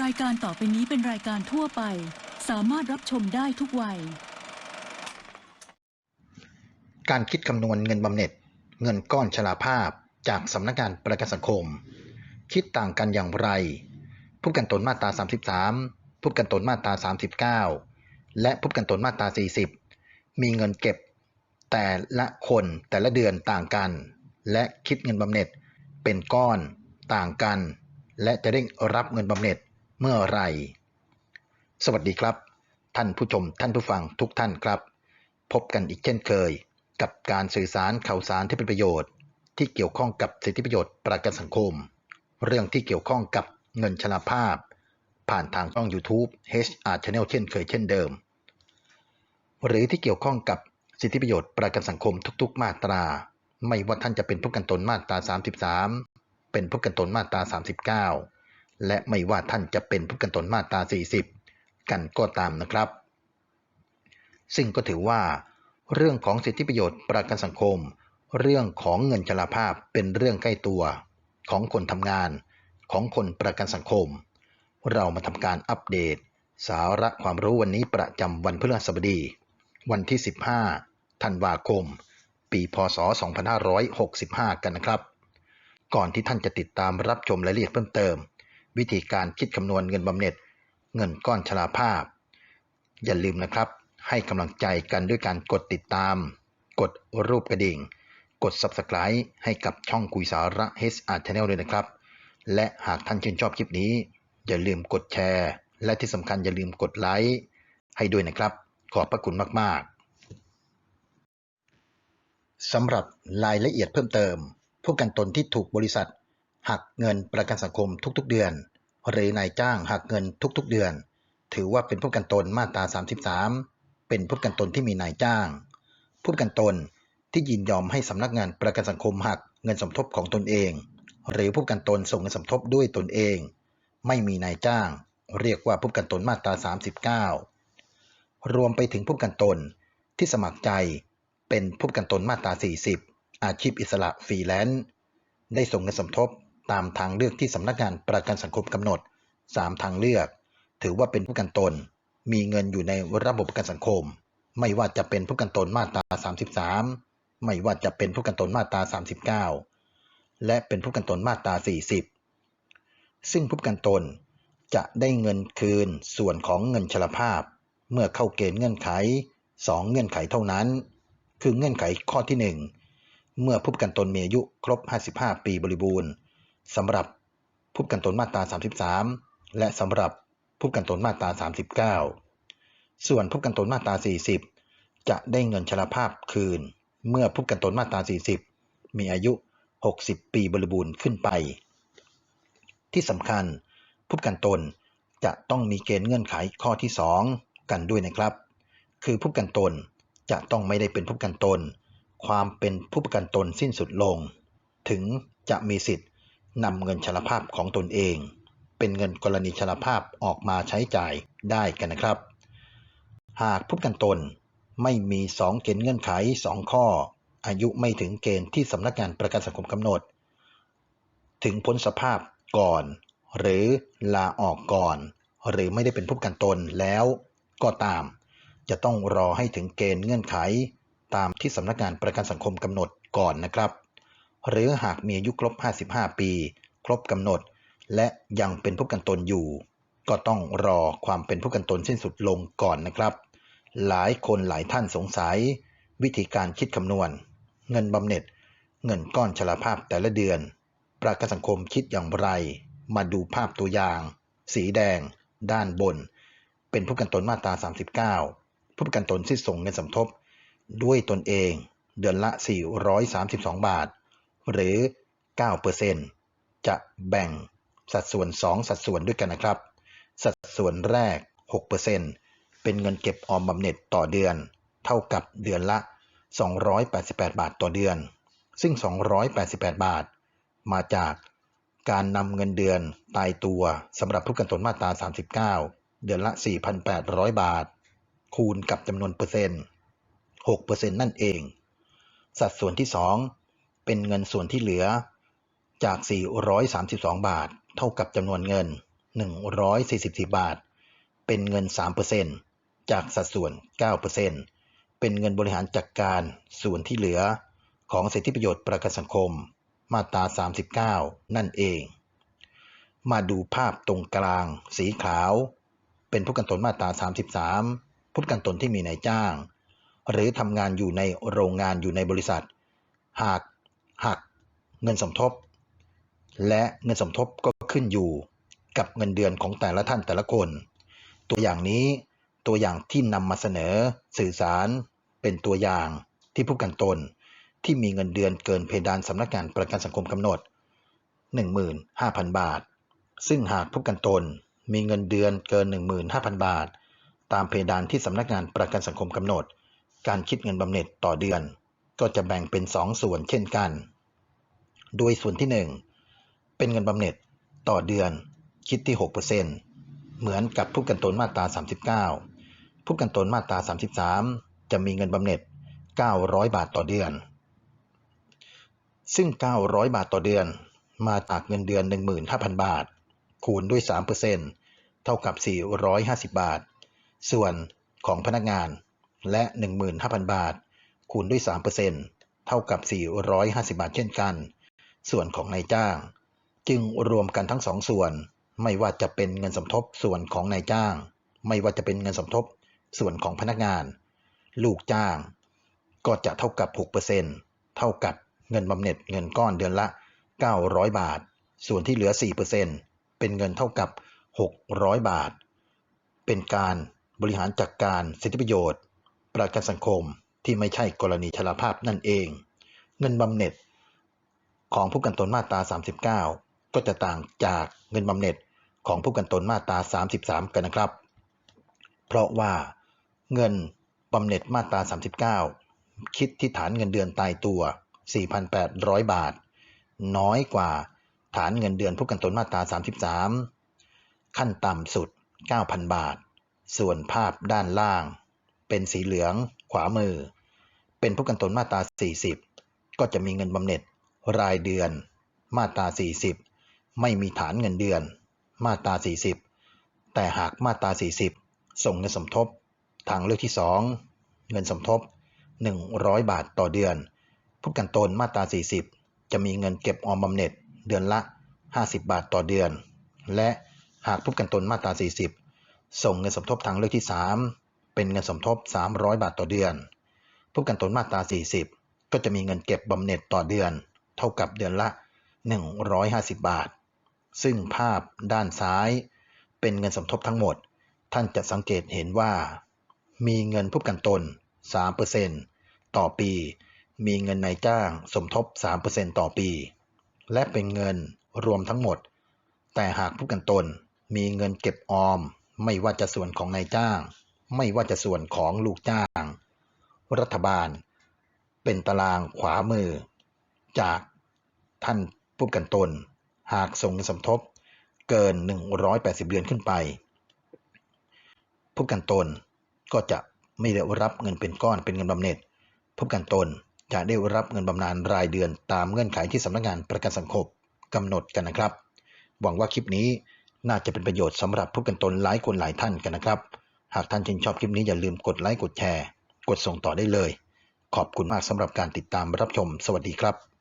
รายการต่อไปนี้เป็นรายการทั่วไป สามารถรับชมได้ทุกวัย การคิดคำนวณเงินบำเหน็จ เงินก้อนชราภาพจากสำนักงานประกันสังคม คิดต่างกันอย่างไร ผู้กันตนมาตรา 33 ผู้กันตนมาตรา 39 และผู้กันตนมาตรา 40 มีเงินเก็บ แต่ละคนแต่ละเดือนต่างกัน และคิดเงินบำเหน็จเป็นก้อนต่างกัน และจะได้รับเงินบำเหน็จ เมื่อไร สวัสดีครับ ท่านผู้ชมท่านผู้ฟังทุกท่านครับ พบกันอีกเช่นเคย กับการสื่อสารข่าวสารที่เป็นประโยชน์ ที่เกี่ยวข้องกับสิทธิประโยชน์ประกันสังคม เรื่องที่เกี่ยวข้องกับเงินชราภาพ ผ่านทางช่อง YouTube HR Channel เช่นเคยเช่นเดิม หรือที่เกี่ยวข้องกับสิทธิประโยชน์ประกันสังคมทุก ๆ มาตรา ไม่ว่าท่านจะเป็นผู้กันตนมาตรา 33 เป็นผู้กันตนมาตรา 39 และไม่ว่าท่านจะเป็นผู้ประกันตนมาตรา 40 กันก็ตามนะครับ ซึ่งก็ถือว่า เรื่องของสิทธิประโยชน์ประกันสังคม เรื่องของเงินชราภาพเป็นเรื่องใกล้ตัว ของคนทำงาน ของคนประกันสังคม เรามาทำการอัปเดต สาระความรู้วันนี้ประจำวันพฤหัสบดี วันที่ 15ธันวาคม ปีพศ 2565 กันนะครับ ก่อนที่ท่านจะติดตามรับชมรายละเอียดเพิ่มเติม วิธีการคิดคำนวณเงินบำเหน็จ เงินก้อนชราภาพ อย่าลืมนะครับ ให้กำลังใจกันด้วยการกดติดตาม กดรูปกระดิ่ง กด Subscribe ให้กับช่องคุยสาระ HR Channel ด้วยนะครับ และหากท่านชื่นชอบคลิปนี้ อย่าลืมกดแชร์ และที่สำคัญอย่าลืมกดไลค์ให้ด้วยนะครับ ขอบพระคุณมาก ๆสำหรับรายละเอียดเพิ่มเติม ผู้กันตนที่ถูกบริษัท หักเงินประกันสังคมทุกๆเดือน หรือนายจ้างหักเงินทุกๆเดือน ถือว่าเป็นผู้ประกันตนมาตรา 33 เป็นผู้ประกันตนที่มีนายจ้าง ผู้ประกันตนที่ยินยอมให้สำนักงานประกันสังคมหักเงินสมทบของตนเอง หรือผู้ประกันตนส่งเงินสมทบด้วยตนเอง ไม่มีนายจ้าง เรียกว่าผู้ประกันตนมาตรา 39 รวมไปถึงผู้ประกันตนที่สมัครใจเป็นผู้ประกันตนมาตรา 40 อาชีพอิสระฟรีแลนซ์ได้ส่งเงินสมทบ ตามทางเลือกที่สำนักงานประกันสังคมกำหนด 3 ทางเลือก ถือว่าเป็นผู้ประกันตน มีเงินอยู่ในระบบประกันสังคม ไม่ว่าจะเป็นผู้ประกันตนมาตรา 33 ไม่ว่าจะเป็นผู้ประกันตนมาตรา 39 และเป็นผู้ประกันตนมาตรา 40 ซึ่งผู้ประกันตนจะได้เงินคืนส่วนของเงินชราภาพ เมื่อเข้าเกณฑ์เงื่อนไข 2 เงื่อนไขเท่านั้น คือเงื่อนไขข้อที่ 1 เมื่อผู้ประกันตนมีอายุครบ 55 ปีบริบูรณ์ สำหรับผู้กันตนมาตรา 33 และสำหรับผู้กันตนมาตรา 39 ส่วนผู้กันตนมาตรา 40 จะได้เงินชราภาพคืน เมื่อผู้กันตนมาตรา 40 มีอายุ 60 ปีบริบูรณ์ขึ้นไป ที่สำคัญผู้กันตนจะต้องมีเกณฑ์เงื่อนไขข้อที่ 2 กันด้วยนะครับ คือผู้กันตนจะต้องไม่ได้เป็นผู้กันตน ความเป็นผู้ประกันตนสิ้นสุดลง ถึงจะมีสิทธิ์ นำเงินชราภาพของตนเอง เป็นเงินกรณีชราภาพออกมาใช้จ่ายได้กันนะครับ หากผู้กันตนไม่มี 2 เกณฑ์เงื่อนไข 2 ข้อ อายุไม่ถึงเกณฑ์ที่สำนักงานประกันสังคมกำหนด ถึงพ้นสภาพก่อน หรือลาออกก่อน หรือไม่ได้เป็นผู้กันตนแล้วก็ตาม จะต้องรอให้ถึงเกณฑ์เงื่อนไข ตามที่สำนักงานประกันสังคมกำหนดก่อนนะครับ หรือหากมีอายุครบ 55 ปี ครบกำหนด และยังเป็นผู้กันตนอยู่ ก็ต้องรอความเป็นผู้กันตนสิ้นสุดลงก่อนนะครับ หลายคนหลายท่านสงสัย วิธีการคิดคำนวณ เงินบำเหน็จ เงินก้อนชราภาพแต่ละเดือน ประกันสังคมคิดอย่างไร มาดูภาพตัวอย่าง สีแดง ด้านบน เป็นผู้กันตนมาตรา 39 ผู้ประกันตนที่ส่งเงินสมทบ ด้วยตนเอง เดือนละ 432 บาท หรือ 9%จะแบ่งสัดส่วน 2 สัดส่วนด้วยกันนะครับ สัดส่วนแรก 6%เป็นเงินเก็บออมบำเหน็จต่อเดือน เท่ากับเดือนละ 288 บาทต่อเดือน ซึ่ง 288 บาท มาจากการนำเงินเดือนตายตัวสำหรับผู้กันตนมาตรา 39 เดือนละ 4,800 บาท คูณกับจำนวนเปอร์เซ็นต์ 6%นั่นเอง สัดส่วนที่ 2 เป็นเงินส่วนที่เหลือจาก 432 บาท เท่ากับจำนวนเงิน 144 บาท เป็นเงิน 3%จากสัดส่วน 9%เป็นเงินบริหารจัดการส่วนที่เหลือของสิทธิประโยชน์ประกันสังคม มาตรา 39 นั่นเอง มาดูภาพตรงกลาง สีขาว เป็นผู้กันตนมาตรา 33 ผู้กันตนที่มีนายจ้าง หรือทำงานอยู่ในโรงงานอยู่ในบริษัท หาก หักเงินสมทบ และเงินสมทบก็ขึ้นอยู่กับเงินเดือนของแต่ละท่านแต่ละคน ตัวอย่างนี้ตัวอย่างที่นำมาเสนอสื่อสารเป็นตัวอย่างที่ผู้กันตน ที่มีเงินเดือนเกินเพดานสำนักงานประกันสังคมกำหนด 15,000 บาท ซึ่งหากผู้กันตนมีเงินเดือนเกิน 15,000 บาท ตามเพดานที่สำนักงานประกันสังคมกำหนด การคิดเงินบำเหน็จต่อเดือน ก็จะแบ่งเป็น 2 ส่วนเช่นกัน โดยส่วนที่ 1 เป็นเงินบำเหน็จต่อเดือนคิดที่ 6%เหมือนกับผู้กันตนมาตรา 39 ผู้กันตนมาตรา 33 จะมีเงินบำเหน็จ 900 บาทต่อเดือน ซึ่ง 900 บาทต่อเดือน มาจากเงินเดือน 15,000 บาท คูณด้วย 3%เท่ากับ 450 บาท ส่วนของพนักงานและ 15,000 บาท คูณด้วย 3%เท่ากับ 450 บาทเช่นกัน ส่วนของนายจ้าง จึงรวมกันทั้งสองส่วน ไม่ว่าจะเป็นเงินสมทบส่วนของนายจ้าง ไม่ว่าจะเป็นเงินสมทบส่วนของพนักงาน ลูกจ้าง ก็จะเท่ากับ 6%เท่ากับเงินบำเหน็จเงินก้อนเดือนละ 900 บาท ส่วนที่เหลือ 4%เป็นเงินเท่ากับ 600 บาท เป็นการบริหารจัดการสิทธิประโยชน์ ประกันสังคม ที่ไม่ใช่กรณีชราภาพนั่นเอง เงินบำเหน็จ ของผู้กันตนมาตรา 39 ก็จะต่างจากเงินบำเหน็จของผู้กันตนมาตรา 33 กันนะครับ เพราะว่าเงินบำเหน็จมาตรา 39 คิดที่ฐานเงินเดือนตายตัว 4,800 บาท น้อยกว่าฐานเงินเดือนผู้กันตนมาตรา 33 ขั้นต่ำสุด 9,000 บาท ส่วนภาพด้านล่าง เป็นสีเหลืองขวามือ เป็นผู้กันตนมาตรา 40 ก็จะมีเงินบำเหน็จรายเดือน มาตรา 40 ไม่มีฐานเงินเดือน มาตรา 40 แต่หากมาตรา 40 ส่งเงินสมทบ ทางเลือกที่ 2 เงินสมทบ 100 บาทต่อเดือน ผู้กันตนมาตรา 40 จะมีเงินเก็บออมบำเหน็จเดือนละ 50 บาทต่อเดือน และหากผู้กันตนมาตรา 40 ส่งเงินสมทบทางเลือกที่ 3 เป็นเงินสมทบ 300 บาทต่อเดือน ผู้กันตนมาตรา 40 ก็จะมีเงินเก็บบำเหน็จต่อเดือน เท่ากับเดือนละ 150 บาท ซึ่งภาพด้านซ้าย เป็นเงินสมทบทั้งหมด ท่านจะสังเกตเห็นว่า มีเงินผู้กันตน 3%ต่อปี มีเงินนายจ้างสมทบ 3%ต่อปี และเป็นเงินรวมทั้งหมด แต่หากผู้กันตนมีเงินเก็บออมไม่ว่าจะส่วนของนายจ้าง ไม่ว่าจะส่วนของลูกจ้าง รัฐบาล เป็นตารางขวามือ จากท่านผู้กันตน หากส่งเงินสมทบเกิน 180 เดือนขึ้นไป ผู้กันตนก็จะไม่ได้รับเงินเป็นก้อนเป็นเงินบำเหน็จผู้กันตนจะได้รับเงินบำนาญรายเดือนตามเงื่อนไขที่สำนักงานประกันสังคมกำหนดกันนะครับ หวังว่าคลิปนี้น่าจะเป็นประโยชน์สำหรับผู้กันตนหลายคนหลายท่านกันนะครับ หากท่านชื่นชอบคลิปนี้อย่าลืมกดไลค์กดแชร์ กดส่งต่อได้เลย ขอบคุณมากสำหรับการติดตามรับชม สวัสดีครับ